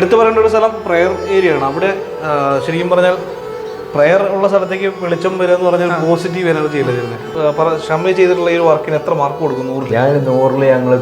എടുത്തു പറയേണ്ട ഒരു സ്ഥലം പ്രെയർ ഏരിയ ആണ്. അവിടെ ശരിക്കും പറഞ്ഞാൽ പ്രെയർ ഉള്ള സ്ഥലത്തേക്ക് വെളിച്ചം വരിക എന്ന് പറഞ്ഞാൽ പോസിറ്റീവ് എനർജി അല്ലേ ഷമ്മി ചെയ്തിട്ടുള്ള ഈ വർക്കിന് എത്ര മാർക്ക് കൊടുക്കും നൂറിൽ ഞാൻ നൂറിൽ ഞങ്ങൾ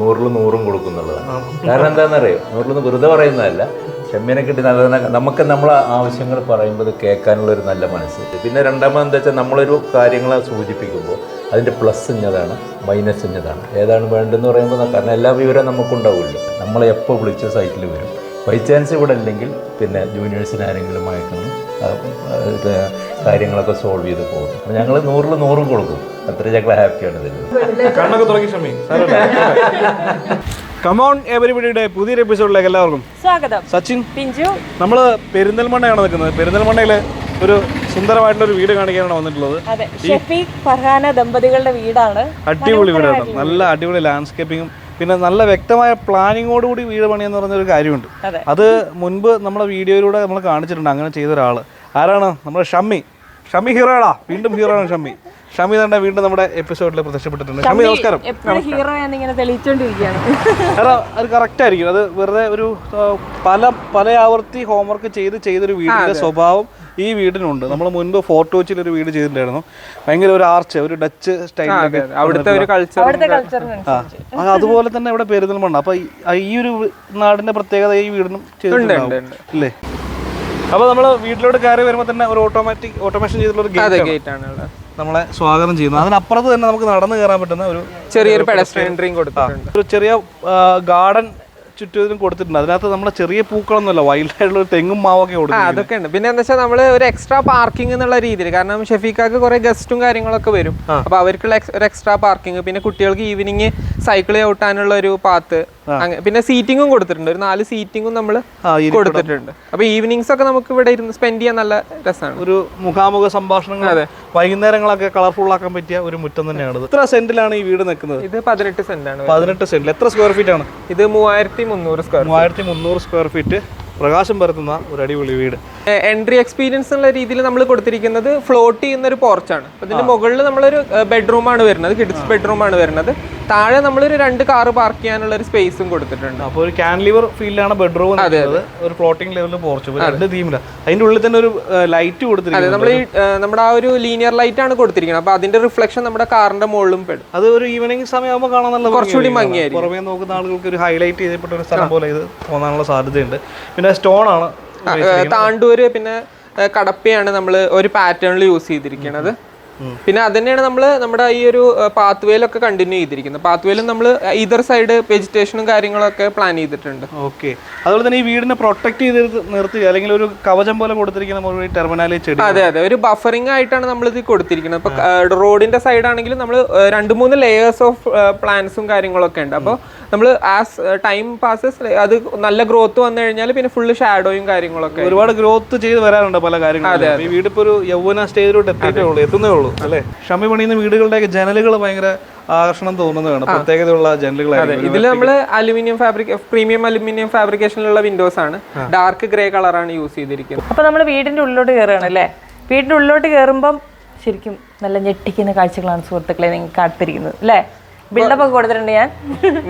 നൂറിൽ നൂറും കൊടുക്കുന്നുള്ളതാണ് കാരണം എന്താണെന്നറിയോ? നൂറിൽ വെറുതെ പറയുന്നതല്ല. ഷമ്മിനെ കിട്ടി നല്ല നമുക്ക് നമ്മളെ ആവശ്യങ്ങൾ പറയുമ്പോൾ കേൾക്കാനുള്ള ഒരു നല്ല മനസ്സ്. പിന്നെ രണ്ടാമത് എന്താ വെച്ചാൽ നമ്മളൊരു കാര്യങ്ങളെ സൂചിപ്പിക്കുമ്പോൾ അതിന്റെ പ്ലസ് ഇഞ്ഞതാണ് മൈനസ് ഇഞ്ഞതാണ്. ഏതാണ് വേണ്ടതെന്ന് പറയുമ്പോൾ കാരണം എല്ലാ വിവരവും നമുക്കുണ്ടാവില്ല നമ്മളെ എപ്പോൾ വിളിച്ച സൈറ്റിൽ വരും. ബൈ ചാൻസ് ഇവിടെ ഇല്ലെങ്കിൽ പിന്നെ ജൂനിയേഴ്സിന് ആരെങ്കിലും അയക്കണം കാര്യങ്ങളൊക്കെ സോൾവ് ചെയ്ത് പോകും. അപ്പം ഞങ്ങൾ നൂറിൽ നൂറും കൊടുക്കും. അത്ര ഞങ്ങൾ ഹാപ്പിയാണ് ഇതിൽ കമോൺ എവരിബിയുടെ പുതിയൊരു എപ്പിസോഡിലേക്ക് എല്ലാവർക്കും സ്വാഗതം. സച്ചിൻ പിഞ്ചു. നമ്മൾ പെരിന്തൽമണ്ണയാണ് നിൽക്കുന്നത്. പെരിന്തൽമണ്ണയിൽ ഒരു സുന്ദരമായിട്ടുള്ള ഒരു വീട് കാണിക്കാനാണ് വന്നിട്ടുള്ളത്. അതെ. ഷെഫീഖ് ഫർഹാന ദമ്പതികളുടെ വീടാണ്. അടിപൊളി വീടാണ്. നല്ല അടിപൊളി ലാൻഡ്സ്കേപ്പിങ്ങും പിന്നെ നല്ല വ്യക്തമായ പ്ലാനിങ്ങോടുകൂടി വീട് പണിയെന്ന് പറഞ്ഞൊരു കാര്യമുണ്ട്. അതെ. മുൻപ് നമ്മുടെ വീഡിയോയിലൂടെ നമ്മൾ കാണിച്ചിട്ടുണ്ട്. അങ്ങനെ ചെയ്ത ഒരാൾ ആരാണ്? നമ്മുടെ ഷമ്മി. ഷമ്മി ഹീറോയാടാ വീണ്ടും ഹീറോ ആണ് ഷമ്മി. ഷമ്മി തന്നെ വീണ്ടും നമ്മുടെ എപ്പിസോഡിൽ പ്രത്യക്ഷപ്പെട്ടിട്ടുണ്ട്. ഷമി നമസ്കാരം. എപ്പോഴും ഹീറോ എന്നിങ്ങനെ തെളിയിച്ചോണ്ടിരിക്കുകയാണ്. കാരണം അത് കറക്റ്റ് ആയിരിക്കും. അത് വെറുതെ ഒരു പല പല ആവർത്തി ഹോംവർക്ക് ചെയ്ത് ചെയ്തൊരു വീടിന്റെ സ്വഭാവം ഈ വീടിനുണ്ട്. നമ്മൾ മുൻപ് ഫോർട്ട് കൊച്ചിയിൽ ഒരു വീട് ചെയ്തിട്ടുണ്ടായിരുന്നു. ഭയങ്കര ഒരു ആർച്ച് ഒരു ഡച്ച് സ്റ്റൈൽ അവിടുത്തെ ഒരു കൾച്ചർ ആ, അതുപോലെ തന്നെ ഇവിടെ പെരുന്തൽമണ്ണ അപ്പൊ ഈ- ഈ ഒരു നാടിന്റെ പ്രത്യേകത ഈ വീടിനും ചെയ്തിട്ടുണ്ട് അല്ലേ? അപ്പൊ നമ്മൾ വീട്ടിലോട്ട് കയറി വരുമ്പോ തന്നെ ഒരു ഓട്ടോമാറ്റിക് ഓട്ടോമേഷൻ ചെയ്തിട്ടുള്ള ഒരു ഗേറ്റ് ഗേറ്റ് ആണ്. നമ്മളെ സ്വാഗതം ചെയ്യുന്നത് അതിനപ്പുറത്ത് തന്നെ നമുക്ക് നടന്നു കയറാൻ പറ്റുന്ന ഒരു ചെറിയൊരു പെഡസ്ട്രിയൻ കൊടുത്തിട്ടുണ്ട്. ഒരു ചെറിയ ഗാർഡൻ ചുറ്റും കൊടുത്തിട്ടുണ്ട്. അതിനകത്ത് നമ്മളെ ചെറിയ പൂക്കളൊന്നുമല്ല വൈൽഡ് ആയിട്ടുള്ള ഒരു തെങ്ങും മാവൊക്കെ കൊടുക്കും അതൊക്കെ ഉണ്ട് പിന്നെ എന്താ വെച്ചാൽ നമ്മൾ ഒരു എക്സ്ട്രാ പാർക്കിംഗ് എന്നുള്ള രീതിയിൽ കാരണം ഷെഫീഖാക്ക് കുറെ ഗസ്റ്റും കാര്യങ്ങളൊക്കെ വരും. അപ്പൊ അവർക്കുള്ള ഒരു എക്സ്ട്രാ പാർക്കിംഗ് പിന്നെ കുട്ടികൾക്ക് ഈവനിങ് സൈക്കിൾ ചവിട്ടാനുള്ള ഒരു പാത്ത് പിന്നെ സീറ്റിംഗും കൊടുത്തിട്ടുണ്ട്. ഒരു നാല് സീറ്റിംഗും നമ്മൾ കൊടുത്തിട്ടുണ്ട്. അപ്പൊ ഈവനിങ്സ് ഒക്കെ നമുക്ക് ഇവിടെ ഇരുന്ന് സ്പെൻഡ് ചെയ്യാൻ നല്ല രസമാണ് ഒരു മുഖാമുഖ സംഭാഷണങ്ങൾ വൈകുന്നേരങ്ങളൊക്കെ കളർഫുൾ ആക്കാൻ പറ്റിയ ഒരു മുറ്റം തന്നെയാണ് എത്ര സെന്റിലാണ് ഈ വീട് നിൽക്കുന്നത്? ഇത് പതിനെട്ട് സെന്റ് ആണ് പതിനെട്ട് സെന്റിൽ. എത്ര സ്ക്വയർ ഫീറ്റ് ആണ്? ഇത് മൂവായിരത്തി മുന്നൂറ് സ്ക്വയർ മൂവായിരത്തി മുന്നൂറ് സ്ക്വയർ ഫീറ്റ് പ്രകാശം പരത്തുന്ന ഒരു അടിപൊളി വീട്. എൻട്രി എക്സ്പീരിയൻസ് എന്നുള്ള രീതിയിൽ നമ്മൾ കൊടുത്തിരിക്കുന്നത് ഫ്ലോട്ട് ചെയ്യുന്ന ഒരു പോർച്ചാണ് അതിന്റെ മുകളിൽ നമ്മളൊരു ബെഡ്റൂം ആണ് വരുന്നത് കിഡ്സ് ബെഡ്റൂം ആണ് വരുന്നത്. താഴെ നമ്മളൊരു രണ്ട് കാറ് പാർക്ക് ചെയ്യാനുള്ള ഒരു സ്പേസും കൊടുത്തിട്ടുണ്ട്. അപ്പോൾ ഒരു കാൻലിവർ ഫീൽഡാണ് ബെഡ്റൂം അതെ ഒരു ഫ്ലോട്ടിംഗ് ലെവലിൽ പോർച്ച് രണ്ട് തീമില്ല അതിന്റെ ഉള്ളിൽ തന്നെ ഒരു ലൈറ്റ് കൊടുത്തിരിക്കുന്നത് നമ്മൾ ഈ നമ്മുടെ ആ ഒരു ലീനിയർ ലൈറ്റ് ആണ് കൊടുത്തിരിക്കുന്നത്. അപ്പോൾ അതിന്റെ റിഫ്ലക്ഷൻ നമ്മുടെ കാറിന്റെ മുകളിലും പെടും. അത് ഒരു ഈവനിങ് സമയമാകുമ്പോൾ കാണാൻ നല്ല കുറച്ചുകൂടി മങ്ങിയായിരിക്കും. ഭംഗിയായിരിക്കും. പുറമേ നോക്കുന്ന ആളുകൾക്ക് ഒരു ഹൈലൈറ്റ് ചെയ്യപ്പെട്ട ഒരു സ്ഥലം പോലെ ഇത് തോന്നാനുള്ള സാധ്യതയുണ്ട്. പിന്നെ സ്റ്റോൺ ആണ് താണ്ടൂര് പിന്നെ കടപ്പയാണ് നമ്മൾ ഒരു പാറ്റേണിൽ യൂസ് ചെയ്തിരിക്കുന്നത് പിന്നെ അത് തന്നെയാണ് നമ്മൾ നമ്മുടെ ഈ ഒരു പാത്ത് വേയിലൊക്കെ കണ്ടിന്യൂ ചെയ്തിരിക്കുന്നത്. പാത്ത് വേയിലും നമ്മൾ ഇതർ സൈഡ് വെജിറ്റേഷനും കാര്യങ്ങളൊക്കെ പ്ലാൻ ചെയ്തിട്ടുണ്ട്. ഓക്കെ അതുപോലെ തന്നെ ഈ വീടിനെ പ്രൊട്ടക്ട് ചെയ്ത് നിർത്തി അല്ലെങ്കിൽ ഒരു കവചം പോലെ കൊടുത്തിരിക്കുന്ന ഒരു ടെർമിനാലി ചെടി. അതെ അതെ. ഒരു ബഫറിംഗ് ആയിട്ടാണ് നമ്മൾ ഇത് കൊടുത്തിരിക്കുന്നത് അപ്പൊ റോഡിന്റെ സൈഡ് ആണെങ്കിലും നമ്മൾ രണ്ട് മൂന്ന് ലെയേഴ്സ് ഓഫ് പ്ലാന്റ്സും കാര്യങ്ങളൊക്കെ ഉണ്ട്. അപ്പോൾ നമ്മൾ ആസ് ടൈം പാസസ് അത് നല്ല ഗ്രോത്ത് വന്നു കഴിഞ്ഞാൽ പിന്നെ ഫുള്ള് ഷാഡോയും കാര്യങ്ങളൊക്കെ ഒരുപാട് ഗ്രോത്ത് ചെയ്ത് വരാറുണ്ട് പല കാര്യങ്ങളും. ഈ വീട് ഇപ്പോൾ ഒരു യൗവന സ്റ്റേജിലോട്ട് എത്തിയിട്ടേ ഉള്ളൂ എത്തുന്നേ ഉള്ളൂ. അല്ലേ? ഷമി പണിയുന്ന വീടുകളുടെയൊക്കെ ജനലുകൾ ഭയങ്കര ആകർഷണം തോന്നുന്നതാണ്. പ്രത്യേകതയുള്ള ജനലുകളായിരിക്കും. ഇതിൽ നമ്മൾ അലുമിനിയം ഫാബ്രിക് പ്രീമിയം അലുമിനിയം ഫാബ്രിക്കേഷനിലുള്ള വിൻഡോസ് ആണ് ഡാർക്ക് ഗ്രേ കളറാണ് യൂസ് ചെയ്തിരിക്കുന്നത്. അപ്പൊ നമ്മൾ വീടിന്റെ ഉള്ളിലോട്ട് കയറുകയാണ് അല്ലേ? വീടിന്റെ ഉള്ളിലോട്ട് കയറുമ്പം ശരിക്കും നല്ല ഞെട്ടിക്കുന്ന കാഴ്ചകളാണ് സുഹൃത്തുക്കളെ നിങ്ങൾക്ക് കാത്തിരിക്കുന്നത് അല്ലേ? ബിൽഡപ്പ് ഒക്കെ കൊടുത്തിട്ടുണ്ട് ഞാൻ.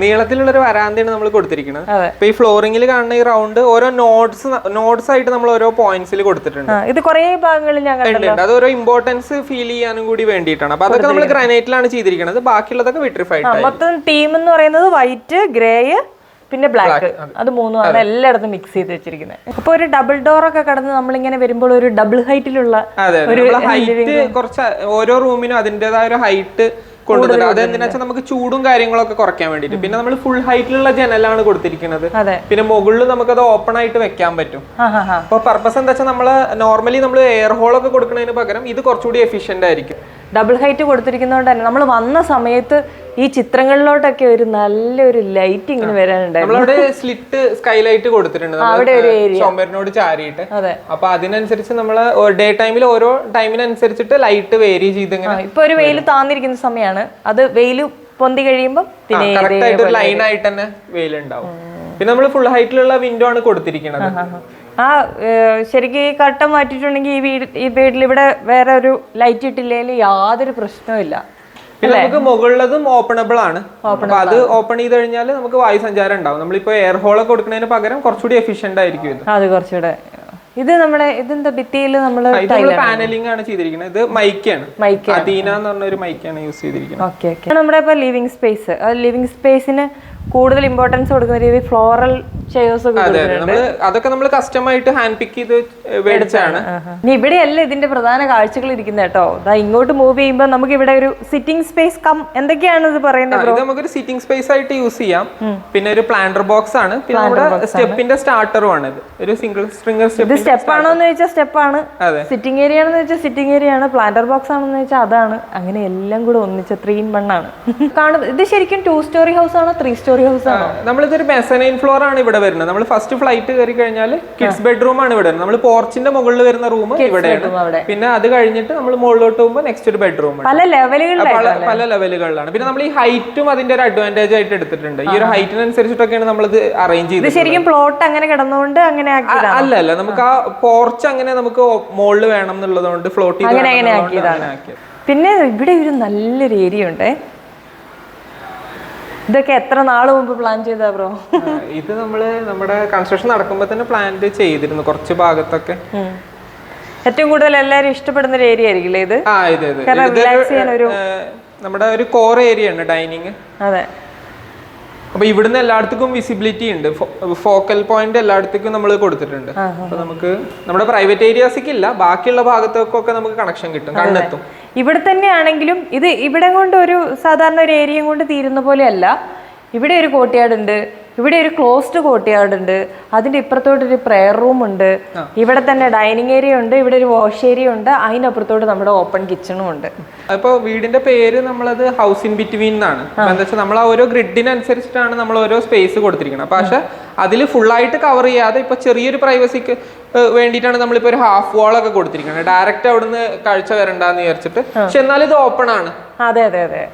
നീളത്തിലുള്ള ഒരു വരാന്തയാണ് നമ്മൾ കൊടുത്തിരിക്കുന്നത് അപ്പൊ ഇപ്പൊ ഈ ഫ്ലോറിംഗിൽ കാണുന്ന ഈ റൗണ്ട് ഓരോ നോട്ട്സ് നോട്ട്സ് ആയിട്ട് നമ്മൾ ഓരോ പോയിന്റ്സിൽ കൊടുത്തിട്ടുണ്ട്. ഇത് കുറേ ഭാഗങ്ങളിൽ ഞാൻ അത് ഓരോ ഇമ്പോർട്ടൻസ് ഫീൽ ചെയ്യാനും കൂടി വേണ്ടിയിട്ടാണ്. അപ്പൊ അതൊക്കെ നമ്മൾ ഗ്രാനൈറ്റിലാണ് ചെയ്തിരിക്കുന്നത് ബാക്കിയുള്ളതൊക്കെ വിട്രിഫൈഡ് മൊത്തം ടീം എന്ന് പറയുന്നത് വൈറ്റ് ഗ്രേ പിന്നെ ബ്ലാക്ക് അത്. മൂന്നും ആണ് എല്ലായിടത്തും മിക്സ് ചെയ്ത് വെച്ചിരിക്കുന്നത്. അപ്പൊ ഒരു ഡബിൾ ഡോർ ഒക്കെ കടന്ന് നമ്മളിങ്ങനെ വരുമ്പോൾ ഒരു ഡബിൾ ഹൈറ്റിലുള്ള ഒരു ഹൈറ്റ് കുറച്ച് ഓരോ റൂമിനും അതിന്റേതായ ഒരു ഹൈറ്റ് അത് വെച്ചാൽ നമുക്ക് ചൂടും കാര്യങ്ങളൊക്കെ കുറയ്ക്കാൻ വേണ്ടിയിട്ട്. പിന്നെ നമ്മൾ ഫുൾ ഹൈറ്റിലുള്ള ജനലാണ് കൊടുത്തിരിക്കുന്നത്. അതെ. പിന്നെ മുകളിൽ നമുക്ക് നമുക്കത് ഓപ്പൺ ആയിട്ട് വെക്കാൻ പറ്റും. അപ്പൊ പർപ്പസ് എന്താ വെച്ചാൽ നമ്മൾ നോർമലി നമ്മൾ എയർ ഹോൾ ഒക്കെ കൊടുക്കുന്നതിന് പകരം ഇത് കുറച്ചുകൂടി എഫിഷ്യന്റ് ആയിരിക്കും. ഡബിൾ ഹൈറ്റ് കൊടുത്തിരിക്കുന്നതുകൊണ്ട് തന്നെ നമ്മൾ വന്ന സമയത്ത് ഈ ചിത്രങ്ങളിലോട്ടൊക്കെ ഒരു നല്ലൊരു ലൈറ്റ് ഇങ്ങനെ വരാനുണ്ടായിരുന്നു. സ്ലിറ്റ് സ്കൈലൈറ്റ് കൊടുത്തിട്ടുണ്ട്. അവിടെ ഒരു area. ചുമരിനോട് ചാരിയിട്ട്. അപ്പൊ അതിനനുസരിച്ച് നമ്മൾ ഡേ ടൈമിൽ ഓരോ ടൈമിനനുസരിച്ചിട്ട് ലൈറ്റ് വേരി ചെയ്ത് ഇപ്പൊ ഒരു വെയിൽ താന്നിരിക്കുന്ന സമയമാണ് അത് വെയിൽ പൊന്തി കഴിയുമ്പോൾ പിന്നെ ലൈൻ ആയിട്ട് തന്നെ വെയിലുണ്ടാവും. പിന്നെ നമ്മൾ ഫുൾ ഹൈറ്റിലുള്ള വിൻഡോ ആണ് കൊടുത്തിരിക്കുന്നത് ആ ശരിക്കും ഈ കട്ടം മാറ്റിയിട്ടുണ്ടെങ്കിൽ ഈ വീട് ഈ വീട്ടിൽ ഇവിടെ വേറെ ഒരു ലൈറ്റ് ഇട്ടില്ലെങ്കിൽ യാതൊരു പ്രശ്നവും ഇല്ല. പിന്നെ നമുക്ക് മുകളിലതും ഓപ്പണബിൾ ആണ്. അപ്പൊ അത് ഓപ്പൺ ചെയ്ത് കഴിഞ്ഞാൽ നമുക്ക് വായു സഞ്ചാരം ഉണ്ടാവും. നമ്മളിപ്പോ എയർ ഹോളൊക്കെ കൊടുക്കുന്നതിന് പകരം കുറച്ചുകൂടി എഫിഷ്യന്റ് ആയിരിക്കും ഇത്. അത് കുറച്ചുകൂടെ. ഇത് നമ്മുടെ ഇതെന്താ ഭിത്തിയിൽ നമ്മൾ പാനലിംഗ് ആണ്? ചെയ്തിരിക്കുന്നത്. ഇത് മൈക്കാണ്. മൈക്ക് അദീന എന്ന് പറഞ്ഞ ഒരു മൈക്കാണ് യൂസ് ചെയ്തിരിക്കുന്നത്. ഓക്കെ ഓക്കെ നമ്മുടെ ഇപ്പൊ ലിവിംഗ് സ്പേസ് ലിവിംഗ് സ്പേസിന് കൂടുതൽ ഇമ്പോർട്ടൻസ് കൊടുക്കുന്ന രീതി ഫ്ലോറൽ അതെ നമ്മൾ അതൊക്കെ നമ്മൾ കസ്റ്റമായിട്ട് ഹാൻഡ് പിക്ക് ചെയ്ത് മേടിച്ചാണ് ഇനി ഇവിടെയല്ല ഇതിന്റെ പ്രധാന കാഴ്ചകൾ ഇരിക്കുന്നത് കേട്ടോ. ഇങ്ങോട്ട് മൂവ് ചെയ്യുമ്പോൾ നമുക്ക് ഇവിടെ ഒരു സിറ്റിംഗ് സ്പേസ് കം എന്തൊക്കെയാണ് ഇത് പറയുന്നത് ഇത് നമുക്കൊരു സിറ്റിംഗ് സ്പേസ് ആയിട്ട് യൂസ് ചെയ്യാം. പിന്നെ ഒരു പ്ലാന്റർ ബോക്സ് ആണ്. പിന്നെ നമ്മുടെ സ്റ്റെപ്പിന്റെ സ്റ്റാർട്ടറും ആണ് ഇത്. ഒരു സിംഗിൾ സ്ട്രിംഗർ സ്റ്റെപ്പ് സ്റ്റെപ്പ് ആണോ എന്ന് വെച്ചാൽ സ്റ്റെപ്പ് ആണ്. സിറ്റിംഗ് ഏരിയ ആണെന്ന് വെച്ചാൽ സിറ്റിംഗ് ഏരിയ ആണ്. പ്ലാന്റർ ബോക്സ് ആണെന്ന് വെച്ചാൽ അതാണ്. അങ്ങനെ എല്ലാം കൂടെ ഒന്നിച്ച ത്രീ ഇൻ വൺ ആണ്. കാണും ഇത് ശരിക്കും ടു സ്റ്റോറി ഹൗസ് ആണോ ത്രീ സ്റ്റോറി ഹൗസ് ആണോ? നമ്മളിതൊരു മെസനൈൻ ഫ്ലോർ ആണ് ഇവിടെ വരുന്നത്. നമ്മൾ ഫസ്റ്റ് ഫ്ലൈറ്റ് കയറി കഴിഞ്ഞാൽ കിഡ്സ് ബെഡ്റൂം ആണ് ഇവിടെ നമ്മൾ പോർച്ചിന്റെ മുകളിൽ വരുന്ന റൂം ഇവിടെയാണ്. പിന്നെ അത് കഴിഞ്ഞിട്ട് നമ്മൾ മുകളിലോട്ട് പോകുമ്പോൾ നെക്സ്റ്റ് ഒരു ബെഡ്റൂം പല ലെവലുകളിലാണ് പല ലെവലുകളിലാണ് പിന്നെ നമ്മൾ ഈ ഹൈറ്റും അതിന്റെ ഒരു അഡ്വാന്റേജ് ആയിട്ട് എടുത്തിട്ടുണ്ട്. ഈ ഒരു ഹൈറ്റിനനുസരിച്ചിട്ടൊക്കെയാണ് ഇത് അറേഞ്ച് ചെയ്തത് ശരിക്കും പ്ലോട്ട് അങ്ങനെ കിടന്നുകൊണ്ട് അങ്ങനെ അല്ല അല്ല. നമുക്ക് ആ പോർച്ച് അങ്ങനെ നമുക്ക് മുകളിൽ വേണം എന്നുള്ളതുകൊണ്ട് ഫ്ലോട്ട് ചെയ്ത് പിന്നെ ഇവിടെ ഒരു നല്ലൊരു ഏരിയ ഉണ്ടേ. ഇതൊക്കെ എത്ര നാൾ മുമ്പ് പ്ലാൻ ചെയ്താ ബ്രോ ഇത് നമ്മൾ നമ്മുടെ കൺസ്ട്രക്ഷൻ നടക്കുമ്പോൾ തന്നെ പ്ലാൻ ചെയ്തിരുന്നു കുറച്ച് ഭാഗത്തൊക്കെ. ഏറ്റവും കൂടുതൽ എല്ലാരും ഇഷ്ടപ്പെടുന്ന ഒരു ഏരിയ ആയിരിക്കില്ലേ ഇത്? ആ ഇത് ഇത്. കാരണം ഇതൊരു, ചെയ്യാൻ ഒരു- നമ്മുടെ ഒരു കോർ ഏരിയ ആണ് ഡൈനിങ് അതെ. അപ്പൊ ഇവിടുന്ന് എല്ലായിടത്തേക്കും വിസിബിലിറ്റി ഉണ്ട്. ഫോക്കൽ പോയിന്റ് എല്ലായിടത്തേക്കും നമ്മൾ കൊടുത്തിട്ടുണ്ട്. അപ്പൊ നമുക്ക് നമ്മുടെ പ്രൈവറ്റ് ഏരിയാസിക്കില്ല ബാക്കിയുള്ള ഭാഗത്തേക്കൊക്കെ നമുക്ക് കണക്ഷൻ കിട്ടും കണ്ണെത്തും. ഇവിടെ തന്നെയാണെങ്കിലും ഇത് ഇവിടെ കൊണ്ട് ഒരു സാധാരണ ഒരു ഏരിയ കൊണ്ട് തീരുന്ന പോലെയല്ല. ഇവിടെ ഒരു കോട്ടിയാട് ഉണ്ട് ഇവിടെ ഒരു ക്ലോസ്ഡ് കോട്ടിയാട് ഉണ്ട് അതിന്റെ ഇപ്പുറത്തോട്ട് ഒരു പ്രെയർ റൂം ഉണ്ട് ഇവിടെ തന്നെ ഡൈനിങ് ഏരിയ ഉണ്ട് ഇവിടെ ഒരു വാഷ് ഏരിയ ഉണ്ട് അതിനപ്പുറത്തോട്ട് നമ്മുടെ ഓപ്പൺ കിച്ചണും ഉണ്ട്. അപ്പൊ വീടിന്റെ പേര് നമ്മളത് ഹൗസ് ഇൻ ബിറ്റ്വീൻ എന്നാണ്. എന്താ വെച്ചാൽ നമ്മൾ ആ ഓരോ ഗ്രിഡിനനുസരിച്ചിട്ടാണ് നമ്മൾ ഓരോ സ്പേസ് കൊടുത്തിരിക്കുന്നത് അപ്പൊ പക്ഷെ അതിൽ ഫുള്ളായിട്ട് കവർ ചെയ്യാതെ ഇപ്പൊ ചെറിയൊരു പ്രൈവസിക്ക് വേണ്ടിയിട്ടാണ് നമ്മളിപ്പോ ഒരു ഹാഫ് വാൾ ഒക്കെ കൊടുത്തിരിക്കുന്നത് ഡയറക്റ്റ് അവിടുന്ന് കാഴ്ച വരണ്ടെന്ന് വിചാരിച്ചിട്ട്. പക്ഷെ എന്നാലും ഇത് ഓപ്പൺ ആണ്. അതെ അതെ അതെ.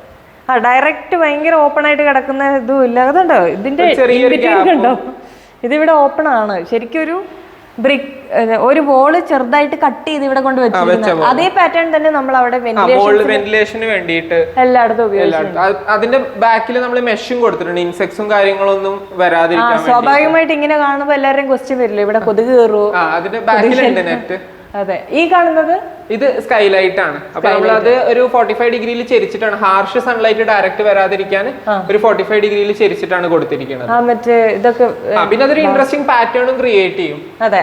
ആ ഡയറക്റ്റ് ഭയങ്കര ഓപ്പൺ ആയിട്ട് കിടക്കുന്ന ഇതും ഇല്ല. അതുണ്ടോ? ഇതിന്റെ ഇതിവിടെ ഓപ്പൺ ആണ്. ശരിക്കും ഒരു ബ്രിക്ക് ഒരു വോൾ ചെറുതായിട്ട് കട്ട് ചെയ്ത് ഇവിടെ കൊണ്ട് വെച്ചിരിക്കുന്നത്. അതേ പാറ്റേൺ തന്നെ നമ്മൾ അവിടെ വെന്റിലേഷന് വേണ്ടിയിട്ട് എല്ലായിടത്തും ഉപയോഗിച്ചു അതിന്റെ ബാക്കിൽ നമ്മൾ മെഷും കൊടുത്തിട്ടുണ്ട്. ഇൻസെക്ട്സും കാര്യങ്ങളൊന്നും വരാതിരിക്കാൻ സ്വാഭാവികമായിട്ട് ഇങ്ങനെ കാണുമ്പോൾ എല്ലാവരും ക്വസ്റ്റ്യൻ വരില്ല? ഇവിടെ കൊതുക് കയറുമോ അതിന്റെ ബാക്കിലുണ്ട് നെറ്റ് അതെ. ഈ കാണുന്നത്? ഇത് സ്കൈലൈറ്റ് ആണ്. അപ്പൊ നമ്മൾ അത് ഒരു ഫോർട്ടി ഫൈവ് ഡിഗ്രിയിൽ ചെരിച്ചിട്ടാണ്. ഹാർഷ് സൺലൈറ്റ് ഡയറക്റ്റ് വരാതിരിക്കാൻ ഒരു ഫോർട്ടി ഫൈവ് ഡിഗ്രിയിൽ ചെരിച്ചിട്ടാണ് കൊടുത്തിരിക്കുന്നത്. ആ മറ്റേ ഇതൊക്കെ പിന്നെ അതൊരു ഇൻട്രസ്റ്റിംഗ് പാറ്റേണും ക്രിയേറ്റ് ചെയ്യും. അതെ.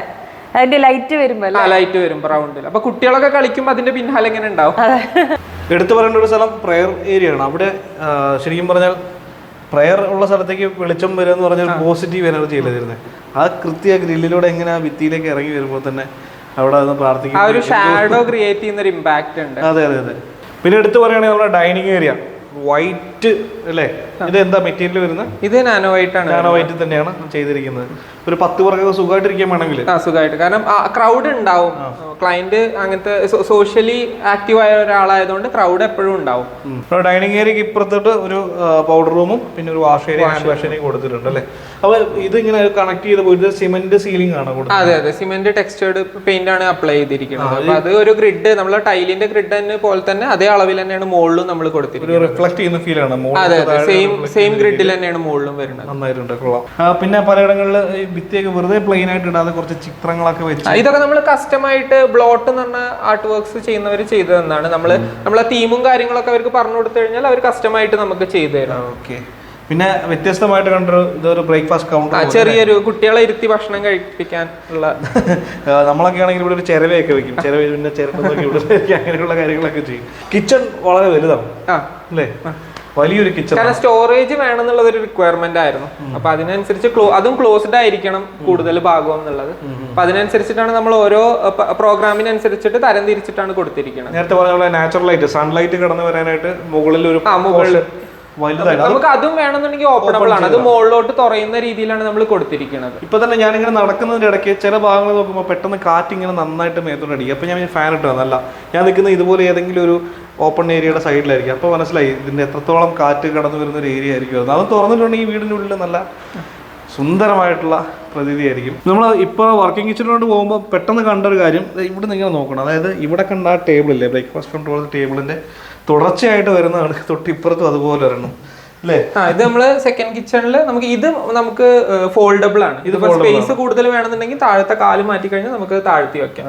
അതിന്റെ ലൈറ്റ് വരുമ്പോ ആ ലൈറ്റ് വരും റൗണ്ടിൽ അപ്പൊ കുട്ടികളൊക്കെ കളിക്കുമ്പോൾ അതിന്റെ പിന്നാലെ എങ്ങനെ ഉണ്ടാവും? എടുത്തു പറയേണ്ട ഒരു സ്ഥലം പ്രെയർ ഏരിയ ആണ്. അവിടെ ശരിക്കും പറഞ്ഞാൽ പ്രെയർ ഉള്ള സ്ഥലത്തേക്ക് വെളിച്ചം വരിക എന്ന് പറഞ്ഞാൽ പോസിറ്റീവ് എനർജി അല്ലേ തരുന്നത് ആ കൃത്യ ഗ്രില്ലിലൂടെ എങ്ങനെ ആ ഭിത്തിയിലേക്ക് ഇറങ്ങി വരുമ്പോൾ തന്നെ അവിടെ നിന്ന് ആ പ്രാർത്ഥിക്കും ഒരു ഷാഡോ ക്രിയേറ്റ് ചെയ്യുന്ന ഒരു ഉണ്ട്. അതെ അതെ അതെ. പിന്നെ എടുത്തു പറയുകയാണെങ്കിൽ നമ്മുടെ ഡൈനിങ് ഏരിയ വൈറ്റ് അല്ലേ? ഇത് എന്താ മെറ്റീരിയൽ വരുന്നത്? ഇത് നാനോ വൈറ്റ് ആണ് നാനോ വൈറ്റ് തന്നെയാണ് ചെയ്തിരിക്കുന്നത്. ഒരു പത്ത് പേർക്കൊക്കെ സുഖമായിട്ടിരിക്കാൻ വേണമെങ്കിൽ. ആ സുഖമായിട്ട്. കാരണം ക്രൗഡ് ഉണ്ടാവും. ക്ലയന്റ് അങ്ങനത്തെ സോഷ്യലി ആക്റ്റീവ് ആയ ഒരാളായതുകൊണ്ട് ക്രൗഡ് എപ്പോഴും ഉണ്ടാവും. ഡൈനിങ് ഏരിയക്ക് ഇപ്പുറത്തോട്ട് ഒരു പൗഡർ റൂമും പിന്നെ ഒരു wash area hand wash area കൊടുത്തിട്ടുണ്ട് അല്ലേ? അപ്പൊ ഇത് ഇങ്ങനെ കണക്ട് ചെയ്ത് പോയിട്ട് സിമെന്റ് സീലിംഗ് ആണ് അതെ അതെ. സിമെന്റ് ടെക്സ്റ്റേർഡ് പെയിന്റ് ആണ് അപ്ലൈ ചെയ്തിരിക്കുന്നത്. അപ്പോൾ അത് ഒരു ഗ്രിഡ് നമ്മൾ ടൈലിന്റെ ഗ്രിഡ് തന്നെ പോലെ തന്നെ അതേ അളവിൽ തന്നെയാണ് മുകളിലും നമ്മൾ കൊടുത്തിരിക്കുന്നത്. റിഫ്ലക്ട് ചെയ്യുന്ന ഫീൽ ആണ്. അതെ സെയിം സെയിം സെയിം ഗ്രിഡിൽ തന്നെയാണ് മുകളിലും വരുന്നത്. നന്നായിട്ടുണ്ട് കൊള്ളാം. പിന്നെ പലയിടങ്ങളിൽ ഈ ഭിത്തിയൊക്കെ വെറുതെ പ്ലെയിൻ ആയിട്ട് ഇടാതെ കുറച്ച് ചിത്രങ്ങളൊക്കെ വെച്ച് ഇതൊക്കെ നമ്മൾ കസ്റ്റമായിട്ട് ബ്ലോട്ട് എന്ന് പറഞ്ഞ ആർട്ട് വർക്ക്സ് ചെയ്യുന്നവർ ചെയ്തു തന്നാണ് നമ്മൾ നമ്മളെ തീമും കാര്യങ്ങളൊക്കെ അവർക്ക് പറഞ്ഞു കൊടുത്തു കഴിഞ്ഞാൽ അവർ കസ്റ്റമായിട്ട് നമുക്ക് ചെയ്തു തരാം. ഓക്കെ പിന്നെ വ്യത്യസ്തമായിട്ട് കണ്ടൊരു ഇതൊരു ബ്രേക്ക്ഫാസ്റ്റ് കൗണ്ടർ ചെറിയൊരു കുട്ടികളെ ഇരുത്തി ഭക്ഷണം കഴിപ്പിക്കാൻ ഉള്ള നമ്മളൊക്കെ ആണെങ്കിൽ ഇവിടെ ഒരു ചിരവയൊക്കെ വെക്കും. ചിരവ പിന്നെ വെക്കും. അങ്ങനെയുള്ള കാര്യങ്ങളൊക്കെ ചെയ്യും. കിച്ചൺ വളരെ വലുതാണ്. അല്ലേ? വലിയൊരു കിച്ചൺ കാരണം സ്റ്റോറേജ് വേണം എന്നുള്ളത് ഒരു റിക്വയർമെന്റ് ആയിരുന്നു. അപ്പൊ അതിനനുസരിച്ച് അതും ക്ലോസ്ഡ് ആയിരിക്കണം കൂടുതൽ ഭാഗം എന്നുള്ളത്. അപ്പൊ അതിനനുസരിച്ചിട്ടാണ് നമ്മൾ ഓരോ പ്രോഗ്രാമിനനുസരിച്ചിട്ട് തരം തിരിച്ചിട്ടാണ് കൊടുത്തിരിക്കുന്നത് നേരത്തെ പറഞ്ഞ പോലെ നാച്ചുറൽ ലൈറ്റ് സൺലൈറ്റ് കടന്നു വരാനായിട്ട് മുകളിൽ ഒരു മുകളിൽ. നമുക്ക് അതും വേണമെന്നുണ്ടെങ്കിൽ ഓപ്പണബിൾ ആണ്. അത് മുകളിലോട്ട് തുറയുന്ന രീതിയിലാണ് നമ്മൾ കൊടുത്തിരിക്കുന്നത് ഇപ്പൊ തന്നെ ഞാനിങ്ങനെ നടക്കുന്നതിന്റെ ഇടയ്ക്ക് ചില ഭാഗങ്ങൾ നോക്കുമ്പോൾ പെട്ടെന്ന് കാറ്റ് ഇങ്ങനെ നന്നായിട്ട് മേത്തോട്ട് അടിക്കും. അപ്പൊ ഞാൻ ഫാൻ ഇട്ടു നല്ല ഞാൻ നിൽക്കുന്ന ഇതുപോലെ ഏതെങ്കിലും ഒരു ഓപ്പൺ ഏരിയയുടെ സൈഡിലായിരിക്കും അപ്പോൾ മനസ്സിലായി ഇതിന്റെ എത്രത്തോളം കാറ്റ് കടന്നു വരുന്ന ഒരു ഏരിയ ആയിരിക്കും അത്. തുറന്നിട്ടുണ്ടെങ്കിൽ വീടിന്റെ ഉള്ളിൽ നല്ല സുന്ദരമായിട്ടുള്ള പ്രതീതിയായിരിക്കും. നമ്മൾ ഇപ്പോൾ വർക്കിംഗ് കിച്ചണിലോട്ട് പോകുമ്പോൾ പെട്ടെന്ന് കണ്ട ഒരു കാര്യം ഇവിടെ നിങ്ങൾ നോക്കണം. അതായത് ഇവിടെ കണ്ട ആ ടേബിളില്ലേ ബ്രേക്ക്ഫാസ്റ്റ് കൺട്രോൾ ടേബിളിന്റെ തുടർച്ചയായിട്ട് വരുന്നതാണ്. തൊട്ടിപ്പുറത്തും അതുപോലെ ഒരെണ്ണം. ആ ഇത് നമ്മൾ സെക്കൻഡ് കിച്ചണിൽ നമുക്ക് ഇത് നമുക്ക് ഫോൾഡബിൾ ആണ്. ഇത് സ്പേസ് കൂടുതൽ വേണമെന്നുണ്ടെങ്കിൽ താഴത്തെ കാൽ മാറ്റി കഴിഞ്ഞാൽ നമുക്ക് താഴ്ത്തി വെക്കാം.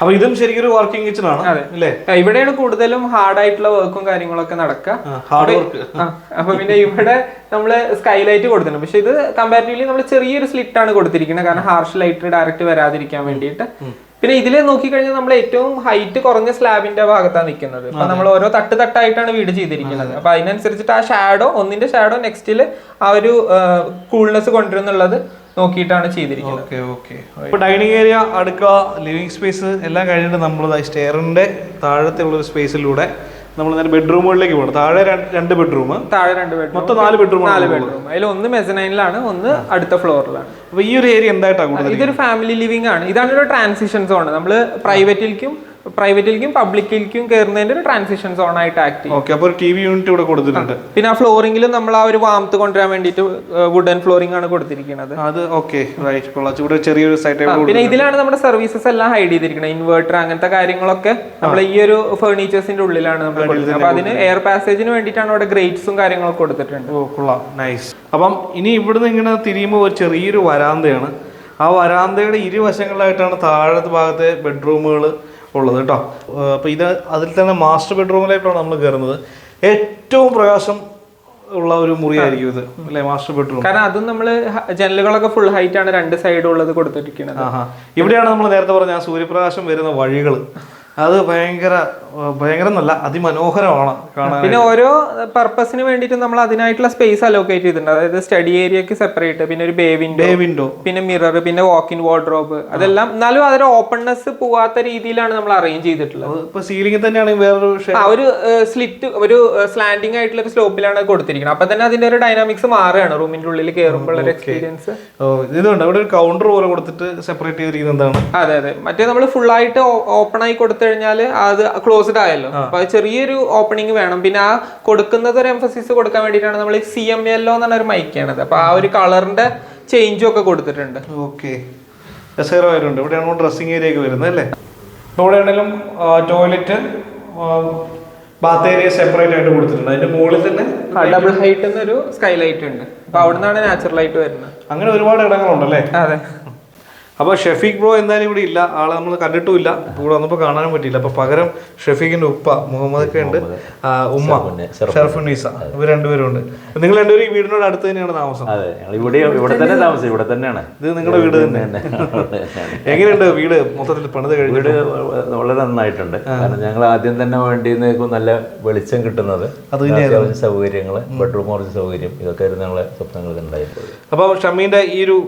അപ്പോൾ ഇതും ശരിക്കും ഒരു വർക്കിംഗ് കിച്ചൺ ആണ് അല്ലേ? ഇവിടെയാണ് കൂടുതലും ഹാർഡ് ആയിട്ടുള്ള വർക്കും കാര്യങ്ങളൊക്കെ നടക്കുക. ഹാർഡ് വർക്ക് അപ്പൊ പിന്നെ ഇവിടെ നമ്മൾ സ്കൈലൈറ്റ് കൊടുത്തിട്ടുണ്ട്. പക്ഷെ ഇത് കമ്പാരിറ്റീവ്ലി നമ്മൾ ചെറിയൊരു സ്ലിറ്റ് ആണ് കൊടുത്തിരിക്കുന്നത്. കാരണം ഹാർഷ് ലൈറ്റ് ഡയറക്റ്റ് വരാതിരിക്കാൻ വേണ്ടിയിട്ട്. പിന്നെ ഇതിൽ നോക്കിക്കഴിഞ്ഞാൽ നമ്മൾ ഏറ്റവും ഹൈറ്റ് കുറഞ്ഞ സ്ലാബിന്റെ ഭാഗത്താണ് നിൽക്കുന്നത്. അപ്പൊ നമ്മൾ ഓരോ തട്ട് തട്ടായിട്ടാണ് വീട് ചെയ്തിരിക്കുന്നത്. അപ്പൊ അതിനനുസരിച്ചിട്ട് ആ ഷാഡോ ഒന്നിന്റെ ഷാഡോ നെക്സ്റ്റിൽ ആ ഒരു കൂൾനെസ് കൊണ്ടുവരുന്നുള്ളത് നോക്കിയിട്ടാണ് ചെയ്തിരിക്കുന്നത്. Okay okay. ഇപ്പോൾ ഡൈനിങ് ഏരിയ അടുക്ക ലിവിങ് സ്പേസ് എല്ലാം കഴിഞ്ഞിട്ട് നമ്മൾ സ്റ്റെയറിന്റെ താഴത്തെ ഉള്ള ഒരു സ്പേസിലൂടെ നമ്മൾ നേരെ ബെഡ്റൂമുകളിലേക്ക് പോകണം. താഴെ രണ്ട് ബെഡ്റൂം. താഴെ രണ്ട് ബെഡ്റൂം. മൊത്തം നാല് ബെഡ്റൂം നാല് ബെഡ്റൂം. അതിൽ ഒന്ന് മെസനൈനിലാണ് ഒന്ന് അടുത്ത ഫ്ലോറിലാണ്. അപ്പോൾ ഈ ഒരു ഏരിയ എന്തായിട്ടാണ് കൂടുതൽ ഇതൊരു ഫാമിലി ലിവിംഗ് ആണ്. ഇതാണ് ഒരു ട്രാൻസിഷൻ സോൺ നമ്മൾ പ്രൈവറ്റിലേക്കും പ്രൈവറ്റിലേക്കും പബ്ലിക്കിലേക്കും കയറുന്നതിന്റെ ഒരു ട്രാൻസിഷൻ സോൺ ആയിട്ട് ആക്ട് ചെയ്യും. ഓക്കെ അപ്പോൾ ഒരു ടി വി യൂണിറ്റ് ഇവിടെ കൊടുത്തിട്ടുണ്ട്. പിന്നെ ആ ഫ്ലോറിംഗിലും നമ്മൾ ആ ഒരു വാമത്ത് കൊണ്ടുവരാൻ വേണ്ടിയിട്ട് വുഡൻ ഫ്ലോറിംഗ് ആണ് കൊടുത്തിരിക്കുന്നത് അത് ഓക്കെ റൈറ്റ് കൊള്ളാം. ഇവിടെ ചെറിയൊരു സൈറ്റ് പിന്നെ ഇതിലാണ് നമ്മുടെ സർവീസസ് എല്ലാം ഹൈഡ് ചെയ്തിരിക്കുന്നത് ഇൻവേർട്ടർ അങ്ങനത്തെ കാര്യങ്ങളൊക്കെ നമ്മൾ ഈ ഒരു ഫേർണിച്ചേഴ്സിന്റെ ഉള്ളിലാണ് നമ്മൾ അപ്പൊ അതിന് എയർ പാസേജിന് വേണ്ടിയിട്ടാണ് അവിടെ ഗ്രേറ്റ്സും കാര്യങ്ങളൊക്കെ കൊടുത്തിട്ടുണ്ട്. ഓ കൊള്ളാം. നൈസ് അപ്പം ഇനി ഇവിടുന്ന് ഇങ്ങനെ തിരിയുമ്പോൾ ഒരു ചെറിയൊരു വരാന്തയാണ്. ആ വരാന്തയുടെ ഇരുവശങ്ങളിലായിട്ടാണ് താഴത്തെ ഭാഗത്തെ ബെഡ്റൂമുകൾ ഉള്ളത് കേട്ടോ. അപ്പോൾ ഇത് അതിൽ തന്നെ മാസ്റ്റർ ബെഡ്റൂമിലായിട്ടാണ് നമ്മൾ കയറുന്നത് ഏറ്റവും പ്രകാശം ഉള്ള ഒരു മുറിയായിരിക്കും ഇത് അല്ലെ മാസ്റ്റർ ബെഡ്റൂം കാരണം അതും നമ്മൾ ജനലുകളൊക്കെ ഫുൾ ഹൈറ്റ് ആണ് രണ്ട് സൈഡും ഉള്ളത് കൊടുത്തിരിക്കുന്നത്. ആഹാ. ഇവിടെയാണ് നമ്മൾ നേരത്തെ പറഞ്ഞ ആ സൂര്യപ്രകാശം വരുന്ന വഴികൾ അത് ഭയങ്കര ഭയങ്കര നല്ല അതിമനോഹരമാണ് കാണാൻ പിന്നെ ഓരോ പർപ്പസിന് വേണ്ടിയിട്ട് നമ്മൾ അതിനായിട്ടുള്ള സ്പേസ് അലോക്കേറ്റ് ചെയ്തിട്ടുണ്ട്. അതായത് സ്റ്റഡി ഏരിയക്ക് സെപ്പറേറ്റ് പിന്നെ ഒരു ബേ വിൻഡോ ബേ വിൻഡോ പിന്നെ മിറർ പിന്നെ വാക്ക് ഇൻ വാർഡ്രോബ് അതെല്ലാം എന്നാലും അതൊരു ഓപ്പൺനെസ് പോവാത്ത രീതിയിലാണ് നമ്മൾ അറേഞ്ച് ചെയ്തിട്ടുള്ളത്. ഇപ്പൊ സീലിംഗിൽ തന്നെയാണ് വേറൊരു ഒരു സ്ലിറ്റ് ഒരു സ്ലാൻഡിങ് ആയിട്ടുള്ള ഒരു സ്ലോപ്പിലാണ് കൊടുത്തിരിക്കുന്നത്. അപ്പൊ തന്നെ അതിന്റെ ഒരു ഡൈനാമിക്സ് മാറുകയാണ് റൂമിന്റെ ഉള്ളിൽ കയറുമ്പോൾ ഒരു എക്സ്പീരിയൻസ് ഇതുണ്ട്. അവിടെ ഒരു കൗണ്ടർ പോലെ കൊടുത്തിട്ട് സെപ്പറേറ്റ് ചെയ്തിരിക്കുന്നത് എന്താണ്? അതെ അതെ. മറ്റേ നമ്മൾ ഫുൾ ആയിട്ട് ഓപ്പൺ ആയി കൊടുത്തു കഴിഞ്ഞാൽ അത് ക്ലോസ്ഡ് ആയല്ലോ. അപ്പൊ ചെറിയൊരു ഓപ്പണിംഗ് വേണം. പിന്നെ ആ കൊടുക്കുന്നത് ഒരു എംഫസിസ് കൊടുക്കാൻ വേണ്ടിയിട്ടാണ് നമ്മൾ സി എം എല്ലോ എന്ന് പറഞ്ഞ ഒരു മൈക്കാണത് അപ്പൊ ആ ഒരു കളറിന്റെ ചേഞ്ചും ഒക്കെ കൊടുത്തിട്ടുണ്ട്. ഓക്കെ രസകരമായിട്ടുണ്ട്. ഇവിടെയാണ് ഡ്രസ്സിങ് ഏരിയ ഒക്കെ വരുന്നത് അല്ലേ? ഇവിടെയാണെങ്കിലും ടോയ്ലറ്റ് ബാത്ത് ഏരിയ സെപ്പറേറ്റ് ആയിട്ട് കൊടുത്തിട്ടുണ്ട്. അതിന്റെ മുകളിൽ തന്നെ ഡബിൾ ഹൈറ്റ് എന്നൊരു സ്കൈലൈറ്റ് ഉണ്ട്. അപ്പൊ അവിടെ നിന്നാണ് നാച്ചുറൽ ആയിട്ട് വരുന്നത്. അങ്ങനെ ഒരുപാട് ഇടങ്ങളുണ്ടല്ലേ? അതെ. അപ്പോൾ ഷെഫീഖ് ബ്രോ എന്തായാലും ഇവിടെ ഇല്ല. ആളെ നമ്മൾ കണ്ടിട്ടുമില്ല. ഇവിടെ വന്നപ്പോൾ കാണാനും പറ്റിയില്ല. അപ്പോൾ പകരം ഷെഫീഖിന്റെ ഉപ്പ മുഹമ്മദ് ഒക്കെ ഉണ്ട് ഉമ്മ ഷർഫുന്നീസ ഇവർ രണ്ടുപേരും ഉണ്ട് നിങ്ങൾ രണ്ടുപേരും ഈ വീടിനോട് അടുത്ത് തന്നെയാണ് താമസം? ഇവിടെ ഇവിടെ തന്നെ താമസം. ഇവിടെ തന്നെയാണ്. ഇത് നിങ്ങളുടെ വീട് തന്നെ. എങ്ങനെയുണ്ട് വീട്? മൊത്തത്തിൽ പണിത് കഴിഞ്ഞു വീട് വളരെ നന്നായിട്ടുണ്ട്. കാരണം ഞങ്ങൾ ആദ്യം തന്നെ വേണ്ടിയിരുന്ന നല്ല വെളിച്ചം കിട്ടുന്നത്. സൗകര്യങ്ങൾ ബെഡ്റൂം കുറച്ച് സൗകര്യം. ഇതൊക്കെ ആയിരുന്നു ഞങ്ങളെ സ്വപ്നങ്ങൾ ഉണ്ടായിട്ടുള്ളത് അപ്പോൾ ഷമ്മീന്റെ ഈ ഒരു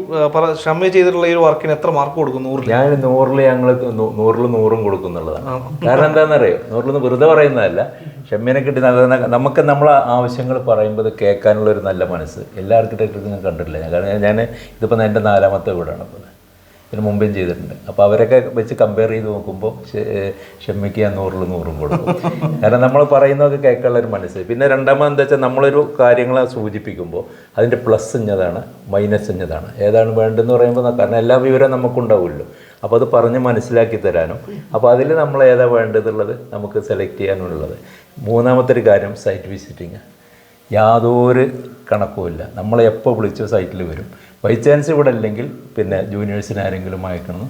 ഷമ്മി ചെയ്തിട്ടുള്ള ഈ ഒരു വർക്കിന് എത്ര മാർക്ക് കൊടുക്കും നൂറിൽ ഞാൻ നൂറിൽ ഞങ്ങൾ നൂറിൽ നൂറും കൊടുക്കുന്നുള്ളതാണ് കാരണം എന്താണെന്നറിയോ നൂറിൽ വെറുതെ പറയുന്നതല്ല. ഷെമ്മീനെ കിട്ടി നല്ല നമുക്ക് നമ്മളെ ആവശ്യങ്ങൾ പറയുമ്പോൾ കേൾക്കാനുള്ള ഒരു നല്ല മനസ്സ് എല്ലാ ആർക്കിടെക്ടർക്കും ഞാൻ കണ്ടിട്ടില്ല. കാരണം ഞാൻ ഇതിപ്പോൾ എന്റെ നാലാമത്തെ വീടാണ്. ഇപ്പോൾ ഇതിന് മുമ്പേയും ചെയ്തിട്ടുണ്ട്. അപ്പോൾ അവരൊക്കെ വെച്ച് കമ്പയർ ചെയ്ത് നോക്കുമ്പോൾ ഷമ്മിക്ക് ഞാൻ നൂറിൽ നൂറും കൊടുക്കും. കാരണം നമ്മൾ പറയുന്നതൊക്കെ കേൾക്കാനുള്ള ഒരു മനസ്സ്. പിന്നെ രണ്ടാമത് എന്താ വെച്ചാൽ നമ്മളൊരു കാര്യങ്ങളെ സൂചിപ്പിക്കുമ്പോൾ അതിന്റെ പ്ലസ് ഇഞ്ഞതാണ് മൈനസ് ഇഞ്ഞതാണ്. ഏതാണ് വേണ്ടതെന്ന് പറയുമ്പോൾ കാരണം എല്ലാ വിവരവും നമുക്കുണ്ടാവുമല്ലോ. അപ്പോൾ അത് പറഞ്ഞ് മനസ്സിലാക്കി തരാനും. അപ്പോൾ അതിൽ നമ്മൾ ഏതാ വേണ്ടതുള്ളത് നമുക്ക് സെലക്ട് ചെയ്യാനുള്ളത്. മൂന്നാമത്തെ ഒരു കാര്യം സൈറ്റ് വിസിറ്റിങ് യാതൊരു കണക്കുമില്ല. നമ്മളെ എപ്പോൾ വിളിച്ചോ സൈറ്റിൽ വരും. ബൈ ചാൻസ് ഇവിടെ അല്ലെങ്കിൽ പിന്നെ ജൂനിയേഴ്സിന് ആരെങ്കിലും അയക്കണം.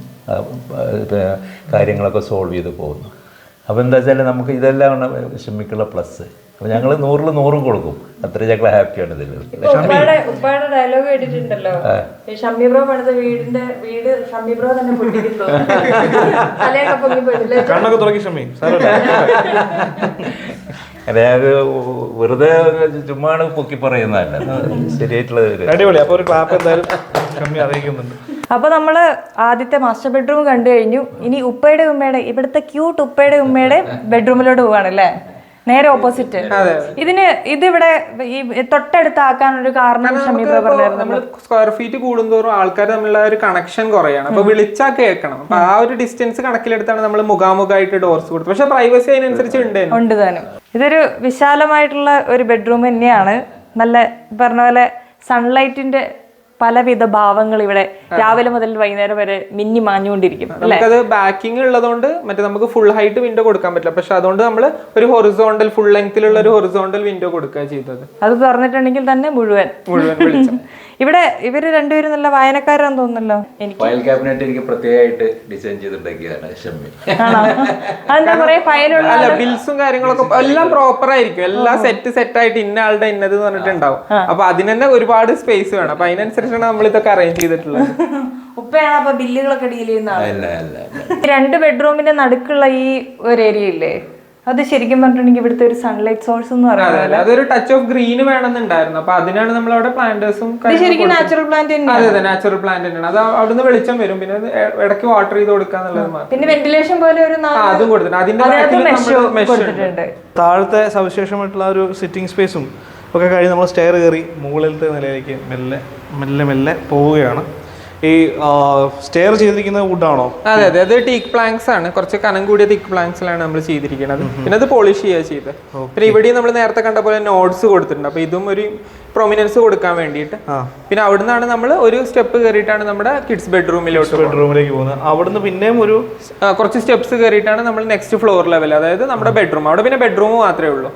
കാര്യങ്ങളൊക്കെ സോൾവ് ചെയ്ത് പോകുന്നു. അപ്പോൾ എന്താ വെച്ചാൽ നമുക്ക് ഇതെല്ലാം ഷമ്മിക്കുള്ള പ്ലസ് അപ്പോൾ ഞങ്ങൾ നൂറിൽ നൂറും കൊടുക്കും. അത്ര ഞങ്ങൾ ഹാപ്പിയാണ് ഇതിൽ ഉപ്പാടെ ഉപ്പാടെ ഡയലോഗ് കേട്ടിട്ടുണ്ടല്ലോ. ഷമ്മി ബ്രോ പണിത വീടിന്റെ വീട് ഷമ്മി ബ്രോ തന്നെ പൊട്ടിക്കുന്നു. കണ്ണൊക്കെ ഷമ്മി. സാരമില്ല. അതായത് വെറുതെ ചുമ്മാണ് പൊക്കി പറയുന്നതല്ല. ശരിയായിട്ടുള്ള അടിപൊളി. അപ്പോൾ ഒരു ക്ലാപ്പ് എന്തായാലും അറിയിക്കുന്നുണ്ട്. അപ്പൊ നമ്മൾ ആദ്യത്തെ മാസ്റ്റർ ബെഡ്റൂം കണ്ടു കഴിഞ്ഞു. ഇനി ഉപ്പയുടെ ഉമ്മയുടെ ഇവിടുത്തെ ക്യൂട്ട് ഉപ്പയുടെ ഉമ്മയുടെ ബെഡ്റൂമിലോട്ട് പോവാണ് അല്ലേ നേരെ ഓപ്പോസിറ്റ് ഇതിന് ഇതിവിടെ ഈ തൊട്ടടുത്താക്കാൻ ഒരു കാരണം നമ്മൾ സ്ക്വയർ ഫീറ്റ് കൂടുന്തോറും ആൾക്കാർ തമ്മിലുള്ള ഒരു കണക്ഷൻ കുറയാണ്. അപ്പൊ വിളിച്ചാൽ കേൾക്കണം. അപ്പൊ ആ ഒരു ഡിസ്റ്റൻസ് കണക്കിലെടുത്താണ് നമ്മൾ മുഖാമുഖമായിട്ട് ഡോർസ് കൊടുത്തത്. പക്ഷെ പ്രൈവസി അതിനനുസരിച്ച് ഉണ്ട് ഉണ്ട് താനും ഇതൊരു വിശാലമായിട്ടുള്ള ഒരു ബെഡ്റൂം തന്നെയാണ്. നല്ല പറഞ്ഞ പോലെ സൺലൈറ്റിന്റെ പലവിധ ഭാവങ്ങൾ ഇവിടെ രാവിലെ മുതൽ വൈകുന്നേരം വരെ മിന്നി മാഞ്ഞുകൊണ്ടിരിക്കും നമുക്കത് ബാക്കിംഗ് ഉള്ളതുകൊണ്ട് മറ്റേ നമുക്ക് ഫുൾ ഹൈറ്റ് വിൻഡോ കൊടുക്കാൻ പറ്റില്ല. പക്ഷെ അതുകൊണ്ട് നമ്മൾ ഒരു ഹൊറിസോണ്ടൽ ഫുൾ ലെങ്തിലുള്ള ഒരു ഹൊറിസോണ്ടൽ വിൻഡോ കൊടുക്കുക ചെയ്തത്. അത് തുറന്നിട്ടുണ്ടെങ്കിൽ തന്നെ മുഴുവൻ. മുഴുവൻ ഇവിടെ ഇവർ രണ്ടുപേരും നല്ല വായനക്കാരാന്ന് തോന്നുന്നല്ലോ. എനിക്ക് ഫയൽ ക്യാബിനറ്റ് എനിക്ക് പ്രത്യേകമായിട്ട് ഡിസൈൻ ഷമ്മി. അതെന്താ പറയാ ഫയലുള്ള അല്ല ബിൽസും കാര്യങ്ങളൊക്കെ എല്ലാം പ്രോപ്പർ ആയിരിക്കും. എല്ലാം സെറ്റ് സെറ്റ് ആയിട്ട് ഇന്ന ആളുടെ ഇന്നത് എന്ന് പറഞ്ഞിട്ടുണ്ടാവും അപ്പൊ അതിന് തന്നെ ഒരുപാട് സ്പേസ് വേണം. അപ്പൊ അതിനനുസരിച്ചാണ് നമ്മൾ ഇതൊക്കെ അറേഞ്ച് ചെയ്തിട്ടുള്ളത്. ഉപ്പയാണ് അപ്പൊ ബില്ലുകളൊക്കെ ഡീൽ ചെയ്യുന്ന അല്ല അല്ല അല്ല. രണ്ട് ബെഡ്റൂമിന്റെ നടുക്കുള്ള ഈ ഒരു ഏരിയ ഇല്ലേ? അത് ശരിക്കും പറഞ്ഞിട്ടുണ്ടെങ്കിൽ ഇവിടുത്തെ ഒരു സൺലൈറ്റ് സോഴ്സ് എന്ന് പറയുന്നത് അതൊരു ടച്ച് ഓഫ് ഗ്രീൻ വേണമെന്നുണ്ടായിരുന്നു. അപ്പൊ അതിനാണ് നമ്മൾ അവിടെ പ്ലാന്റേഴ്സും ശരിക്കും നാച്ചുറൽ പ്ലാന്റ് തന്നെ അതെ അതെ. നാച്ചുറൽ പ്ലാന്റ് തന്നെയാണ്. അത് അവിടുന്ന് വെളിച്ചം വരും. പിന്നെ ഇടയ്ക്ക് വാട്ടർ ചെയ്ത് കൊടുക്കാന്നുള്ളത് മാത്രം പിന്നെ വെന്റിലേഷൻ പോലെ ഒരു അതും കൊടുത്തിട്ടുണ്ട്. അതിന്റെ താഴത്തെ സവിശേഷമായിട്ടുള്ള ഒരു സിറ്റിംഗ് സ്പേസും ഒക്കെ കഴിഞ്ഞ് നമ്മൾ സ്റ്റെയർ കയറി മുകളിലത്തെ നിലയിലേക്ക് മെല്ലെ മെല്ലെ മെല്ലെ പോവുകയാണ്. ഈ സ്റ്റെയർ ചെയ്തിരിക്കുന്ന വുഡാണോ അതെ അതെ. അത് ടീക്ക് പ്ലാങ്ക്സ് ആണ്. കുറച്ച് കനം കൂടിയ ടീക്ക് പ്ലാങ്ക്സിലാണ് നമ്മൾ ചെയ്തിരിക്കുന്നത്. പിന്നെ അത് പോളിഷ് ചെയ്യുക ചെയ്ത്. പിന്നെ ഇവിടെയും നമ്മൾ നേരത്തെ കണ്ട പോലെ നോട്ട്സ് കൊടുത്തിട്ടുണ്ട്. അപ്പൊ ഇതും ഒരു പ്രൊമിനൻസ് കൊടുക്കാൻ വേണ്ടിയിട്ട്. പിന്നെ അവിടുന്നാണ് നമ്മൾ ഒരു സ്റ്റെപ്പ് കയറിയിട്ടാണ് നമ്മുടെ കിഡ്സ് ബെഡ്റൂമിലോട്ട് ബെഡ്റൂമിലേക്ക് പോകുന്നത്. അവിടുന്ന് പിന്നെയും ഒരു കുറച്ച് സ്റ്റെപ്സ് കയറിയിട്ടാണ് നമ്മൾ നെക്സ്റ്റ് ഫ്ലോർ ലെവൽ അതായത് നമ്മുടെ ബെഡ്റൂം അവിടെ പിന്നെ ബെഡ്റൂം മാത്രമേ ഉള്ളൂ.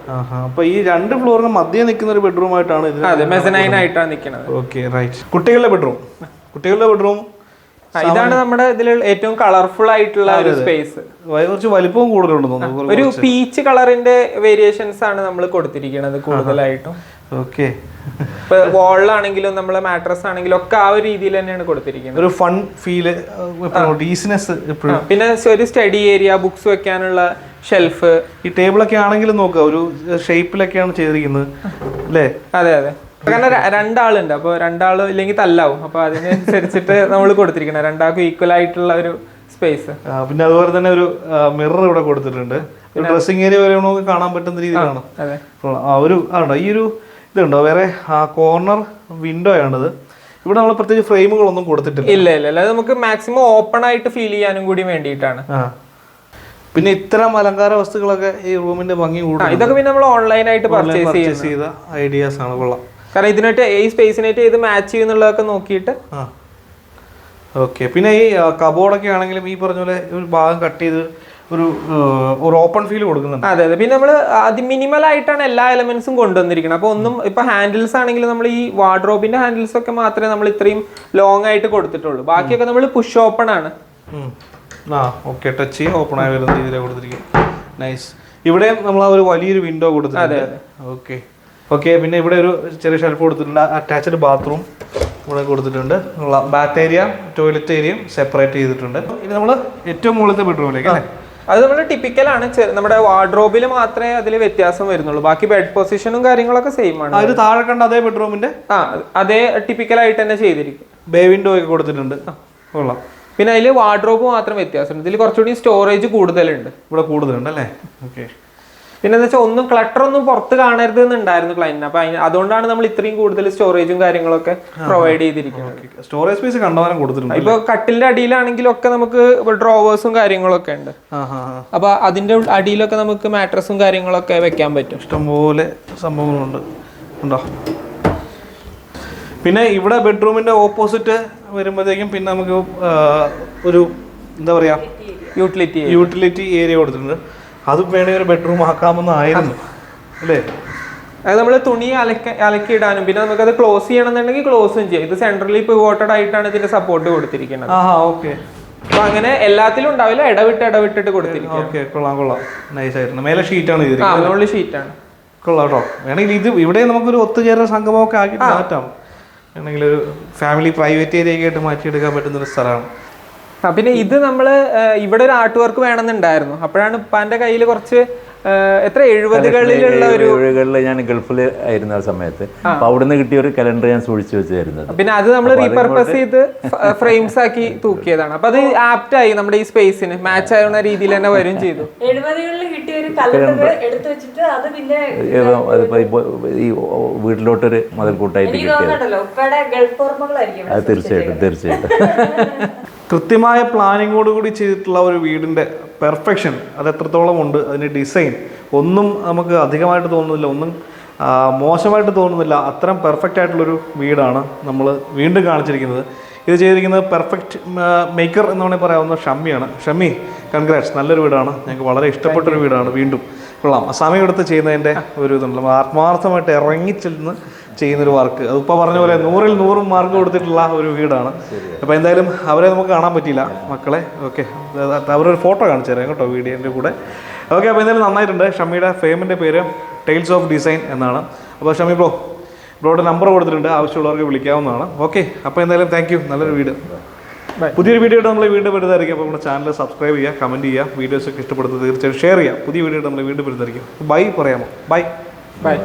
അപ്പൊ ഈ രണ്ട് ഫ്ലോറിന് മധ്യം നിൽക്കുന്ന ഒരു ബെഡ്റൂം ആയിട്ടാണ് അതെ മെസനൈൻ ആയിട്ടാണ് നിൽക്കുന്നത്. ഓക്കെ റൈറ്റ് കുട്ടികളുടെ ബെഡ്റൂം കുട്ടികളുടെ ബെഡ്റൂം ഇതാണ് നമ്മുടെ ഇതിൽ ഏറ്റവും കളർഫുൾ ആയിട്ടുള്ള ഒരു സ്പേസ് കുറച്ച് വലിപ്പവും കൂടുതലുണ്ടെന്ന് തോന്നുന്നു ഒരു പീച്ച് കളറിന്റെ വേരിയേഷൻസ് ആണ് നമ്മൾ കൊടുത്തിരിക്കുന്നത് കൂടുതലായിട്ടും. ഓക്കെ. ഇപ്പൊ വാളിലാണെങ്കിലും നമ്മളെ മാട്രസ് ആണെങ്കിലും ഒക്കെ ആ ഒരു രീതിയിൽ തന്നെയാണ് കൊടുത്തിരിക്കുന്നത്. ഒരു ഫൺ ഡീസിനെസ് പിന്നെ ഒരു സ്റ്റഡി ഏരിയ ബുക്സ് വെക്കാനുള്ള ഷെൽഫ് ഈ ടേബിളൊക്കെ ആണെങ്കിലും നോക്കുക ഒരു ഷേപ്പിലൊക്കെയാണ് ചെയ്തിരിക്കുന്നത്. അല്ലേ? അതെ അതെ. കാരണം രണ്ടാളുണ്ട്. അപ്പോൾ രണ്ടാൾ ഇല്ലെങ്കിൽ തല്ലാവും. അപ്പൊ അതിനനുസരിച്ചിട്ട് നമ്മൾ കൊടുത്തിരിക്കണം. രണ്ടാൾക്കും ഈക്വൽ ആയിട്ടുള്ള ഒരു സ്പേസ് പിന്നെ അതുപോലെ തന്നെ ഒരു മിറർ ഇവിടെ കൊടുത്തിട്ടുണ്ട്. ഡ്രസ്സിംഗ് ഏരിയ വരെ നമുക്ക് കാണാൻ പറ്റുന്ന രീതിയിലാണ് ഒരു ആണോ ഈ ഒരു ഇതുണ്ടോ? വേറെ ആ കോർണർ വിൻഡോ ആണിത്. ഇവിടെ നമ്മൾ പ്രത്യേകിച്ച് ഫ്രെയിമുകളൊന്നും കൊടുത്തിട്ടില്ല. ഇല്ല ഇല്ല അല്ലാതെ നമുക്ക് മാക്സിമം ഓപ്പൺ ആയിട്ട് ഫീൽ ചെയ്യാനും കൂടി വേണ്ടിയിട്ടാണ്. പിന്നെ ഇത്തരം അലങ്കാര വസ്തുക്കളൊക്കെ ഈ റൂമിന്റെ ഭംഗി കൂടുതൽ ഇതൊക്കെ പിന്നെ നമ്മൾ ഓൺലൈനായിട്ട് പർച്ചേസ് ചെയ്ത ഐഡിയാസ് ആണ്. കൊള്ളാം. കാരണം ഇതിനായിട്ട് ഈ സ്പേസിനായിട്ട് ഏത് മാച്ച് ചെയ്യുന്നുള്ളതൊക്കെ നോക്കിയിട്ട്. ഓക്കെ പിന്നെ ഈ കബോർഡൊക്കെ ആണെങ്കിലും ഈ പറഞ്ഞ പോലെ ഒരു ഭാഗം കട്ട് ചെയ്ത് ഒരു ഒരു ഓപ്പൺ ഫീൽ കൊടുക്കുന്നുണ്ട്. അതെ അതെ. പിന്നെ നമ്മൾ അത് മിനിമൽ ആയിട്ടാണ് എല്ലാ എലമെന്റ്സും കൊണ്ടുവന്നിരിക്കുന്നത്. അപ്പോൾ ഒന്നും ഇപ്പൊ ഹാൻഡിൽസ് ആണെങ്കിലും നമ്മൾ ഈ വാർഡ്രോബിന്റെ ഹാൻഡിൽസ് ഒക്കെ മാത്രമേ നമ്മൾ ഇത്രയും ലോങ് ആയിട്ട് കൊടുത്തിട്ടുള്ളൂ. ബാക്കിയൊക്കെ നമ്മൾ പുഷ് ഓപ്പൺ ആണ്. ഉം. ആ ഓക്കെ ടച്ച് ഓപ്പൺ ആയി വരുന്ന രീതിയിലാണ് കൊടുത്തിരിക്കും നൈസ് ഇവിടെ നമ്മൾ ആ ഒരു വലിയൊരു വിൻഡോ കൊടുത്തിട്ടുണ്ട്. ഓക്കെ ഓക്കെ പിന്നെ ഇവിടെ ഒരു ചെറിയ ഷെൽഫ് കൊടുത്തിട്ടുണ്ട്. അറ്റാച്ച്ഡ് ബാത്റൂം ഇവിടെ കൊടുത്തിട്ടുണ്ട്. ബാത്ത് ഏരിയ ടോയ്ലറ്റ് ഏരിയയും സെപ്പറേറ്റ് ചെയ്തിട്ടുണ്ട്. ഇനി നമ്മൾ ഏറ്റവും മുകളിലത്തെ ബെഡ്റൂമിലേക്ക് അല്ലേ? അത് നമ്മുടെ ടിപ്പിക്കലാണ് ആണ്. നമ്മുടെ വാർഡ്രോബിൽ മാത്രമേ അതിൽ വ്യത്യാസം വരുന്നുള്ളൂ. ബാക്കി ബെഡ് പൊസിഷനും കാര്യങ്ങളൊക്കെ സെയിം ആണ്. അത് താഴെ കണ്ട അതേ ബെഡ്റൂമിന്റെ ആ അതേ ടിപ്പിക്കൽ ആയിട്ട് തന്നെ ചെയ്തിരിക്കും. ബേ വിൻഡോ ഒക്കെ കൊടുത്തിട്ടുണ്ട്. കൊള്ളാം. പിന്നെ അതിൽ വാർഡ്രോബ് മാത്രം വ്യത്യാസമുണ്ട്. ഇതിൽ കുറച്ചുകൂടി സ്റ്റോറേജ് കൂടുതലുണ്ട്. ഇവിടെ കൂടുതലുണ്ട് അല്ലേ? ഓക്കെ പിന്നെ എന്താ വെച്ചാൽ ഒന്നും ക്ലട്ടർ ഒന്നും പുറത്ത് കാണരുത് എന്നുണ്ടായിരുന്നു ക്ലൈന്റിന് അപ്പൊ അതുകൊണ്ടാണ് നമ്മൾ ഇത്രയും കൂടുതൽ സ്റ്റോറേജും കാര്യങ്ങളൊക്കെ പ്രൊവൈഡ് ചെയ്തിരിക്കുന്നത്. സ്റ്റോറേജ് സ്പേസ് കണ്ടവാനം കൊടുത്തിട്ടുണ്ട് ഇപ്പൊ കട്ടിലിന്റെ അടിയിലാണെങ്കിലും ഒക്കെ നമുക്ക് ഡ്രോവേഴ്സും കാര്യങ്ങളൊക്കെ ഉണ്ട്. അപ്പൊ അതിന്റെ അടിയിലൊക്കെ നമുക്ക് മാട്രസും കാര്യങ്ങളൊക്കെ വെക്കാൻ പറ്റും. ഇഷ്ടംപോലെ സംഭവങ്ങളുണ്ട്. ഉണ്ടോ? പിന്നെ ഇവിടെ ബെഡ്റൂമിന്റെ ഓപ്പോസിറ്റ് വരുമ്പോഴത്തേക്കും പിന്നെ നമുക്ക് ഒരു എന്താ പറയാ? യൂട്ടിലിറ്റി യൂട്ടിലിറ്റി ഏരിയ കൊടുത്തിട്ടുണ്ട്. അത് വേണേ ഒരു ബെഡ്റൂം ആക്കാമെന്നായിരുന്നു. അല്ലേ? അത് നമ്മൾ തുണി അലക്ക അലക്കിയിടാനും പിന്നെ നമുക്ക് അത് ക്ലോസ് ചെയ്യണമെന്നുണ്ടെങ്കിൽ ക്ലോസും ചെയ്യാം. ഇത് സെൻട്രലി പിവോട്ടഡ് ആയിട്ടാണ് ഇതിന്റെ സപ്പോർട്ട് കൊടുത്തിരിക്കുന്നത്. ആ ഓക്കെ അപ്പൊ അങ്ങനെ എല്ലാത്തിലും ഉണ്ടാവില്ല. ഇടവിട്ട് ഇടവിട്ടിട്ട് കൊടുത്തിരിക്കും ഓക്കെ കൊള്ളാം കൊള്ളാം. നൈസ് ആയിരുന്നു. മേലെ ഷീറ്റാണ് ചെയ്തിരിക്കുന്നത് ഷീറ്റാണ് കൊള്ളാം കേട്ടോ. വേണമെങ്കിൽ ഇത് ഇവിടെ നമുക്കൊരു ഒത്തുചേരൽ സംഗമമൊക്കെ ആക്കി മാറ്റാം. വേണമെങ്കിൽ ഒരു ഫാമിലി പ്രൈവറ്റ് ഏരിയ ആയിട്ട് മാറ്റിയെടുക്കാൻ പറ്റുന്ന ഒരു സ്ഥലമാണ്. പിന്നെ ഇത് നമ്മൾ ഇവിടെ ഒരു ആർട്ട് വർക്ക് വേണമെന്നുണ്ടായിരുന്നു. അപ്പോഴാണ് ഉപ്പാന്റെ കയ്യിൽ കുറച്ച് എത്ര എഴുപതുകളിലുള്ള ഒരു എഴുപതുകളിൽ ഞാൻ ഗൾഫിൽ ആയിരുന്ന ആ സമയത്ത്. അപ്പൊ അവിടുന്ന് കിട്ടിയ ഒരു കലണ്ടർ ഞാൻ സൂക്ഷിച്ചു വെച്ചായിരുന്നത്. പിന്നെ അത് നമ്മൾ റീപർപ്പസ് ചെയ്ത് ഫ്രെയിംസ് ആക്കി തൂക്കിയതാണ്. അപ്പൊ അത് ആപ്റ്റ് ആയി നമ്മുടെ ഈ സ്പേസിന് മാച്ച് ആവുന്ന രീതിയിൽ തന്നെ വരും ചെയ്തു. എഴുപതുകളിൽ കിട്ടിയ ഒരു കലണ്ടർ എടുത്തു വെച്ചിട്ട് അത് പിന്നെ ഈ വീട്ടിലോട്ടൊരു മുതൽക്കൂട്ടായിട്ട് കൂട്ടായിട്ട് കിട്ടിയത്. തീർച്ചയായിട്ടും തീർച്ചയായിട്ടും. കൃത്യമായ പ്ലാനിങ്ങോട് കൂടി ചെയ്തിട്ടുള്ള ഒരു വീടിന്റെ പെർഫെക്ഷൻ അത് എത്രത്തോളം ഉണ്ട് അതിന്റെ ഡിസൈൻ ഒന്നും നമുക്ക് അധികമായിട്ട് തോന്നുന്നില്ല ഒന്നും മോശമായിട്ട് തോന്നുന്നില്ല. അത്രയും പെർഫെക്റ്റ് ആയിട്ടുള്ളൊരു വീടാണ് നമ്മൾ വീണ്ടും കാണിച്ചിരിക്കുന്നത്. ഇത് ചെയ്തിരിക്കുന്നത് പെർഫെക്റ്റ് മേക്കർ എന്ന് വേണമെങ്കിൽ പറയാവുന്ന ഷമ്മിയാണ്. ഷമ്മി കൺഗ്രാറ്റ്സ് നല്ലൊരു വീടാണ്. ഞങ്ങൾക്ക് വളരെ ഇഷ്ടപ്പെട്ടൊരു വീടാണ്. വീണ്ടും കൊള്ളാം. സമയം സമയമെടുത്ത് ചെയ്യുന്നതിന്റെ ഒരു ഇതുണ്ട്. നമ്മൾ ആത്മാർത്ഥമായിട്ട് ഇറങ്ങിച്ചെന്ന് ചെയ്യുന്നൊരു വർക്ക്. അതിപ്പോൾ പറഞ്ഞ പോലെ നൂറിൽ നൂറും മാർക്ക് കൊടുത്തിട്ടുള്ള ഒരു വീടാണ്. അപ്പോൾ എന്തായാലും അവരെ നമുക്ക് കാണാൻ പറ്റിയില്ല മക്കളെ. ഓക്കെ. അവരൊരു ഫോട്ടോ കാണിച്ചു തരാം കേട്ടോ വീഡിയോന്റെ കൂടെ. ഓക്കെ അപ്പോൾ എന്തായാലും നന്നായിട്ടുണ്ട്. ഷമിയുടെ ഫെയിമിന്റെ പേര് ടൈൽസ് ഓഫ് ഡിസൈൻ എന്നാണ്. അപ്പോൾ ഷമി ബ്രോ ബ്രോയുടെ നമ്പർ കൊടുത്തിട്ടുണ്ട്. ആവശ്യമുള്ളവർക്ക് വിളിക്കാവുന്നതാണ്. ഓക്കെ അപ്പോൾ എന്തായാലും താങ്ക് യു നല്ലൊരു വീട്. പുതിയൊരു വീഡിയോ ആയിട്ട് നമ്മൾ വീണ്ടും വരുന്നതായിരിക്കും. അപ്പോൾ നമ്മുടെ ചാനൽ സബ്സ്ക്രൈബ് ചെയ്യുക കമന്റ് ചെയ്യുക വീഡിയോസ് ഒക്കെ ഇഷ്ടപ്പെടുന്നത് തീർച്ചയായും ഷെയർ ചെയ്യുക. പുതിയ വീഡിയോ ആയിട്ട് നമ്മൾ വീണ്ടും വരുന്നതായിരിക്കും. ബൈ പറയാമോ? Bye bye